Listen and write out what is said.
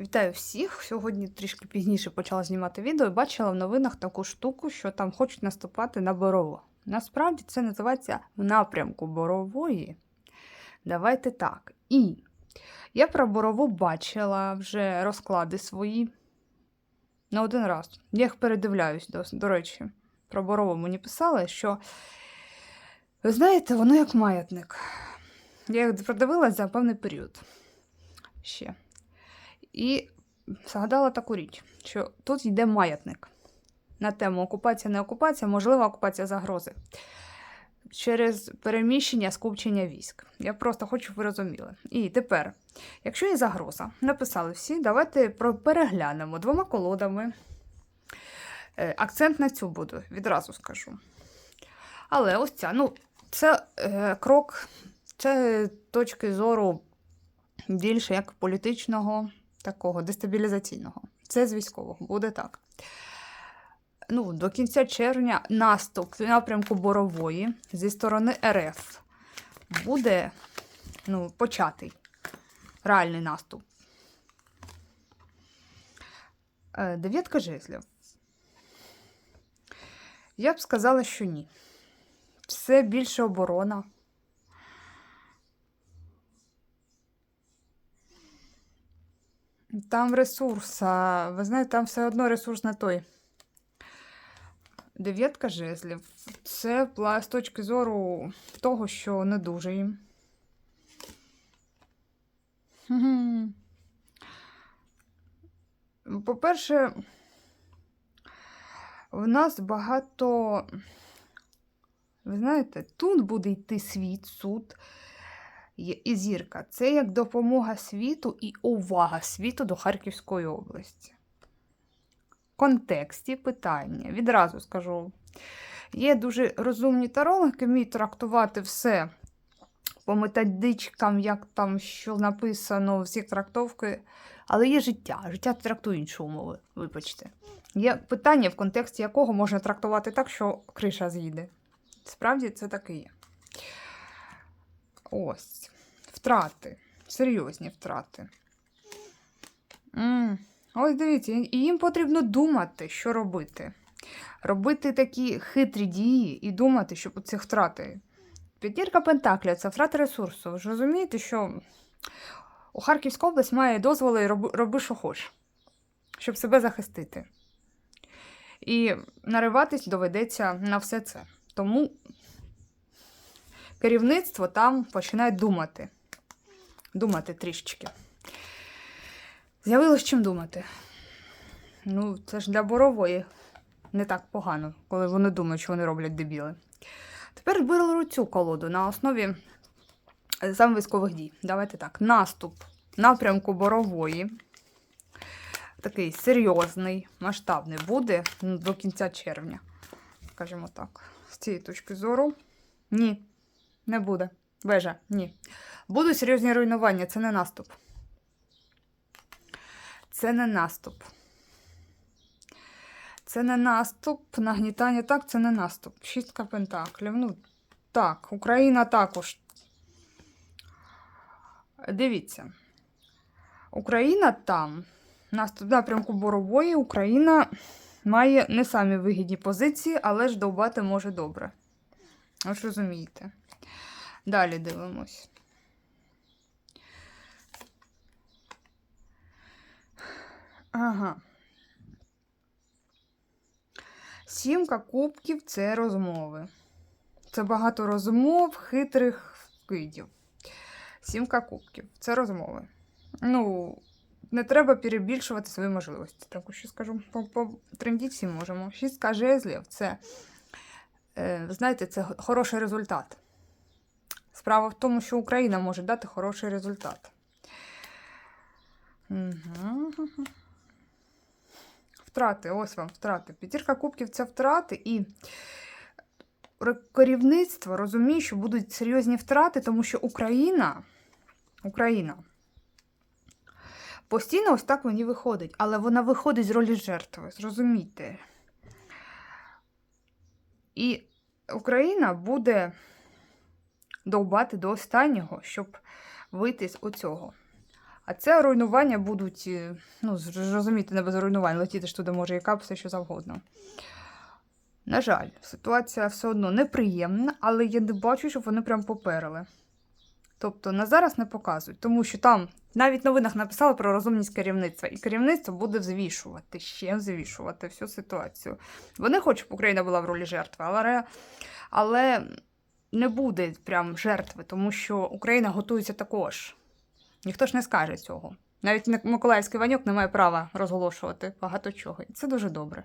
Вітаю всіх! Сьогодні трішки пізніше почала знімати відео і бачила в новинах таку штуку, що там хочуть наступати на борову. Насправді це називається в напрямку борової. Давайте так. І я про борову бачила вже розклади свої не один раз. Я їх передивляюсь, до, до речі. Про борову мені писали, що ви знаєте, воно як маятник. Я їх продивилась за певний період. Ще. І згадала таку річ, що тут йде маятник на тему окупація, не окупація, можлива окупація загрози через переміщення скупчення військ. Я просто хочу, щоб ви розуміли. І тепер, якщо є загроза, написали всі, давайте переглянемо двома колодами. Е, Акцент на цю буду, відразу скажу. Але ось ця, ну, це е, крок, це точки зору більше як політичного, такого дестабілізаційного. Це з військового, буде так. Ну, до кінця червня наступ в напрямку Борової зі сторони РФ буде ну, початий реальний наступ. Е, Дев'ятка жезлів. Я б сказала, що ні. Все більше оборона. Там ресурс, ви знаєте, там все одно ресурс не той. Дев'ятка жезлів. Це з точки зору того, що не дуже їм. По-перше, в нас багато. Ви знаєте, тут буде йти світ, суд і зірка. Це як допомога світу і увага світу до Харківської області. В контексті питання. Відразу скажу. Є дуже розумні які вміють трактувати все по методичкам, як там що написано, всі трактовки. Але є життя. Життя трактує іншу умови, вибачте. Є питання, в контексті якого можна трактувати так, що криша з'їде. Справді це таке є. Ось. Втрати. Серйозні втрати. м Ось дивіться, і їм потрібно думати, що робити. Робити такі хитрі дії і думати, щоб ці втрати. П'ятірка Пентакля це втрата ресурсу. Ви ж розумієте, що у Харківська область має дозволи роби, роби, що хочеш, щоб себе захистити. І нариватись доведеться на все це. Тому керівництво там починає думати. Думати трішечки. З'явилось чим думати. Ну, це ж для борової не так погано, коли вони думають, що вони роблять дебіли. Тепер беру цю колоду на основі е, саме військових дій. Давайте так. Наступ напрямку борової. Такий серйозний, масштабний буде до кінця червня. Скажімо так. З цієї точки зору. Ні, не буде. Вежа, ні. Будуть серйозні руйнування, це не наступ. Це не наступ. Це не наступ, нагнітання так, це не наступ. Шістка пентаклів. Ну, так, Україна також. Дивіться. Україна там, наступ напрямку Борової, Україна має не самі вигідні позиції, але ж довбати може добре. Ви ж розумієте. Далі дивимось. Ага. Сімка кубків це розмови. Це багато розмов, хитрих вкидів. Сімка кубків це розмови. Ну, не треба перебільшувати свої можливості. Так що скажу, по, всі можемо. Шістка жезлів це, е, знаєте, це хороший результат. Справа в тому, що Україна може дати хороший результат. Угу. Втрати, ось вам втрати. П'ятірка кубків це втрати, і керівництво розуміє, що будуть серйозні втрати, тому що Україна, Україна постійно ось так мені виходить, але вона виходить з ролі жертви, зрозумійте. І Україна буде довбати до останнього, щоб вийти з оцього. А це руйнування будуть, е, ну, зрозуміти, не без руйнувань, летіти ж туди може і кап, все що завгодно. На жаль, ситуація все одно неприємна, але я не бачу, щоб вони прям поперли. Тобто на зараз не показують, тому що там навіть в новинах написали про розумність керівництва, і керівництво буде взвішувати, ще взвішувати всю ситуацію. Вони хочуть, щоб Україна була в ролі жертви, але, але не буде прям жертви, тому що Україна готується також. Ніхто ж не скаже цього. Навіть Миколаївський Ваньок не має права розголошувати багато чого. І це дуже добре.